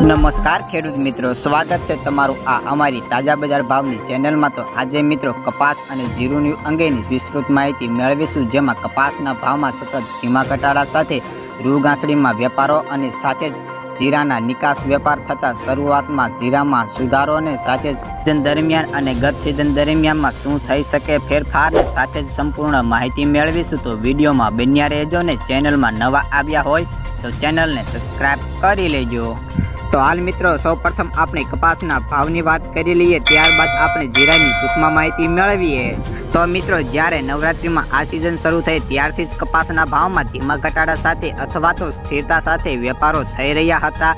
નમસ્કાર ખેડૂત મિત્રો, સ્વાગત છે તમારું આ અમારી તાજા બજાર ભાવની ચેનલમાં. તો આજે મિત્રો કપાસ અને જીરુની અંગેની વિસ્તૃત માહિતી મેળવીશું, જેમાં કપાસના ભાવમાં સતત ધીમા ઘટાડા સાથે રૂ વેપારો અને સાથે જ જીરાના નિકાસ વેપાર થતાં શરૂઆતમાં જીરામાં સુધારો અને સાથે જ સિઝન દરમિયાન અને ગત સિઝન દરમિયાનમાં શું થઈ શકે ફેરફાર સાથે જ સંપૂર્ણ માહિતી મેળવીશું. તો વિડીયોમાં બન્યા રહેજો ને ચેનલમાં નવા આવ્યા હોય તો ચેનલને સબસ્ક્રાઇબ કરી લેજો. તો હાલ મિત્રો, સૌપ્રથમ આપણે કપાસના ભાવની વાત કરી લઈએ, ત્યારબાદ આપણે જીરાની ટૂંકમાં માહિતી મેળવીએ. તો મિત્રો, જ્યારે નવરાત્રિમાં આ સિઝન શરૂ થઈ ત્યારથી જ કપાસના ભાવમાં ધીમા ઘટાડા સાથે અથવા તો સ્થિરતા સાથે વેપારો થઈ રહ્યા હતા.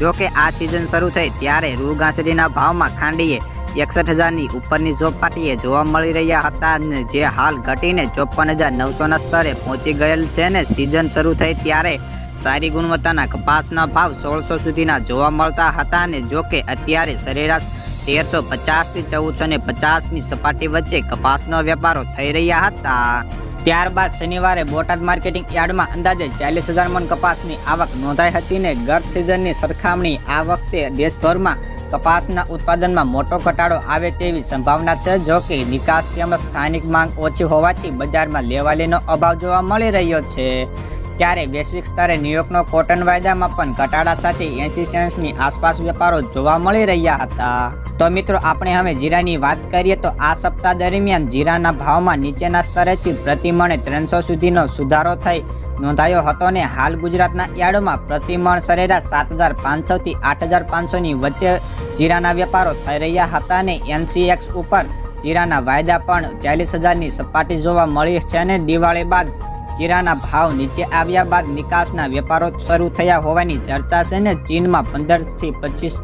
જો કે આ સિઝન શરૂ થઈ ત્યારે રૂ ઘાસડીના ભાવમાં ખાંડીએ એકસઠ હજારની ઉપરની ચોપાટીએ જોવા મળી રહ્યા હતા અને જે હાલ ઘટીને ચોપન હજાર નવસોના સ્તરે પહોંચી ગયેલ છે ને સિઝન શરૂ થઈ ત્યારે સારી ગુણવત્તાના કપાસના ભાવ સોળસો સુધીના જોવા મળતા હતા અને જોકે અત્યારે સરેરાશ તેરસો પચાસથી ચૌદસો ને પચાસની સપાટી વચ્ચે કપાસનો વેપારો થઈ રહ્યા હતા. ત્યારબાદ શનિવારે બોટાદ માર્કેટિંગ યાર્ડમાં અંદાજે ચાલીસ હજાર મણ કપાસની આવક નોંધાઈ હતી ને ગત સિઝનની સરખામણી આ વખતે દેશભરમાં કપાસના ઉત્પાદનમાં મોટો ઘટાડો આવે તેવી સંભાવના છે. જો કે નિકાસ તેમજ સ્થાનિક માંગ ઓછી હોવાથી બજારમાં લેવાલીનો અભાવ જોવા મળી રહ્યો છે. ત્યારે વૈશ્વિક સ્તરે ન્યુયોર્કનો કોટન વાયદામાં પણ ઘટાડા સાથે એંસી સેન્ટ્સની આસપાસ વેપારો જોવા મળી રહ્યા હતા. તો મિત્રો, આપણે હવે જીરાની વાત કરીએ તો આ સપ્તાહ દરમિયાન જીરાના ભાવમાં નીચેના સ્તરેથી પ્રતિમણે ત્રણસો સુધીનો સુધારો થઈ નોંધાયો હતો ને હાલ ગુજરાતના યાર્ડમાં પ્રતિમણ સરેરાશ સાત હજાર પાંચસોથી આઠ હજાર પાંચસોની વચ્ચે જીરાના વેપારો થઈ રહ્યા હતા ને એનસીએક્સ ઉપર જીરાના વાયદા પણ ચાલીસ હજારની સપાટી જોવા મળી છે અને દિવાળી બાદ જીરાના ભાવ નીચે આવ્યા બાદ નિકાસના વેપારો શરૂ થયા હોવાની ચર્ચા છે ને ચીનમાં પંદરથી પચીસ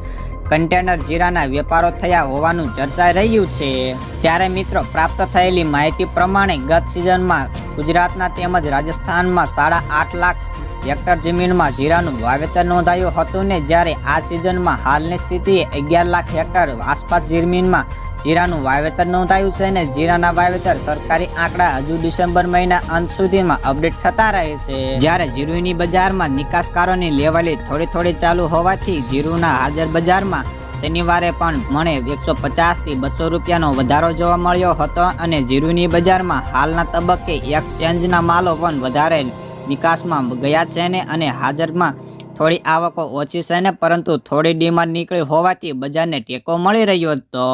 કન્ટેનર જીરાના વેપારો થયા હોવાનું ચર્ચાઈ રહ્યું છે. ત્યારે મિત્રો, પ્રાપ્ત થયેલી માહિતી પ્રમાણે ગત સિઝનમાં ગુજરાતના તેમજ રાજસ્થાનમાં સાડા આઠ લાખ હેક્ટર જમીનમાં જીરાનું વાવેતર નોંધાયું હતું ને જ્યારે આ સિઝનમાં હાલની સ્થિતિએ અગિયાર લાખ હેક્ટર આસપાસ જમીનમાં જીરાનું વાવેતર નોંધાયું છે ને જીરાના વાવેતર સરકારી આંકડા હજુ ડિસેમ્બર મહિના અંત સુધીમાં અપડેટ થતા રહે છે. જ્યારે જીરુની બજારમાં નિકાસકારોની લેવાલી થોડી થોડી ચાલુ હોવાથી જીરુના હાજર બજારમાં શનિવારે પણ મને એકસો પચાસથી બસો રૂપિયાનો વધારો જોવા મળ્યો હતો અને જીરુની બજારમાં હાલના તબક્કે એક્સચેન્જના માલો પણ વધારે નિકાસમાં ગયા છે અને હાજરમાં થોડી આવકો ઓછી છે ને પરંતુ થોડી ડિમાન્ડ નીકળી હોવાથી બજારને ટેકો મળી રહ્યો હતો.